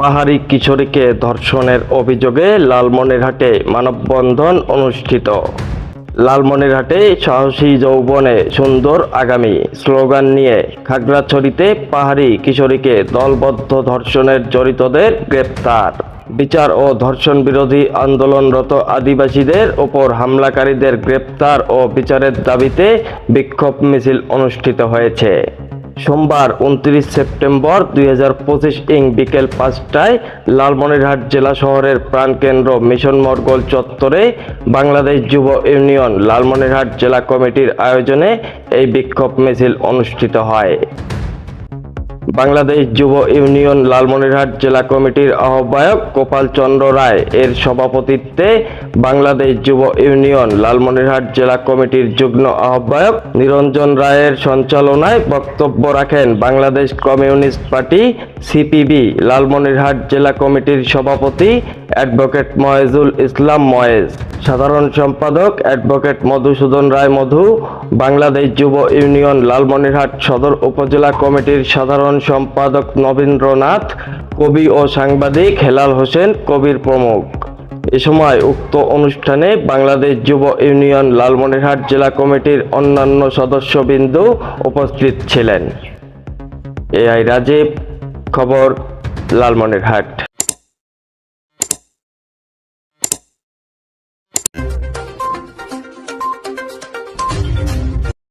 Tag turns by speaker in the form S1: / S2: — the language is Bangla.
S1: পাহাড়ি কিশোরীকে ধর্ষণের অভিযোগে লালমনিরহাটে মানববন্ধন অনুষ্ঠিত। লালমনিরহাটে সাহসী যৌবনে সুন্দর আগামী স্লোগান নিয়ে খাগড়াছড়িতে পাহাড়ি কিশোরীকে দলবদ্ধ ধর্ষণের জড়িতদের গ্রেপ্তার। বিচার ও ধর্ষণ বিরোধী আন্দোলনরত আদিবাসীদের ওপর হামলাকারীদের গ্রেপ্তার ও বিচারের দাবিতে বিক্ষোভ মিছিল অনুষ্ঠিত হয়েছে। সোমবার উনত্রিশ সেপ্টেম্বর দুই হাজার পঁচিশ ইং বিকেল পাঁচটায় লালমনিরহাট জেলা শহরের প্রাণকেন্দ্র মিশন মর্গল চত্বরে বাংলাদেশ যুব ইউনিয়ন লালমনিরহাট জেলা কমিটির আয়োজনে এই বিক্ষোভ মিছিল অনুষ্ঠিত হয়। বাংলাদেশ যুব ইউনিয়ন লালমনিরহাট জেলা কমিটির আহ্বায়ক গোপাল চন্দ্র রায়। এর সভাপতিত্বে বাংলাদেশ যুব ইউনিয়ন লালমনিরহাট জেলা কমিটির যুগ্ম আহ্বায়ক নিরঞ্জন রায়ের সঞ্চালনায় বক্তব্য রাখেন Bangladesh Communist Party CPB. Lalmonirhat জেলা কমিটির সভাপতি অ্যাডভোকেট ময়েজুল ইসলাম ময়েজ। সাধারণ সম্পাদক অ্যাডভোকেট মধুসূদন রায় মধু বাংলাদেশ যুব ইউনিয়ন লালমনিরহাট সদর উপজেলা কমিটির সাধারণ সম্পাদক নবীন্দ্রনাথ, কবি ও সাংবাদিক হেলাল হোসেন, কবির প্রমুখ। এ সময় উক্ত অনুষ্ঠানে বাংলাদেশ যুব ইউনিয়ন লালমনিরহাট জেলা কমিটির অন্যান্য সদস্যবৃন্দ উপস্থিত ছিলেন। এআই রাজীব, খবর, লালমনিরহাট।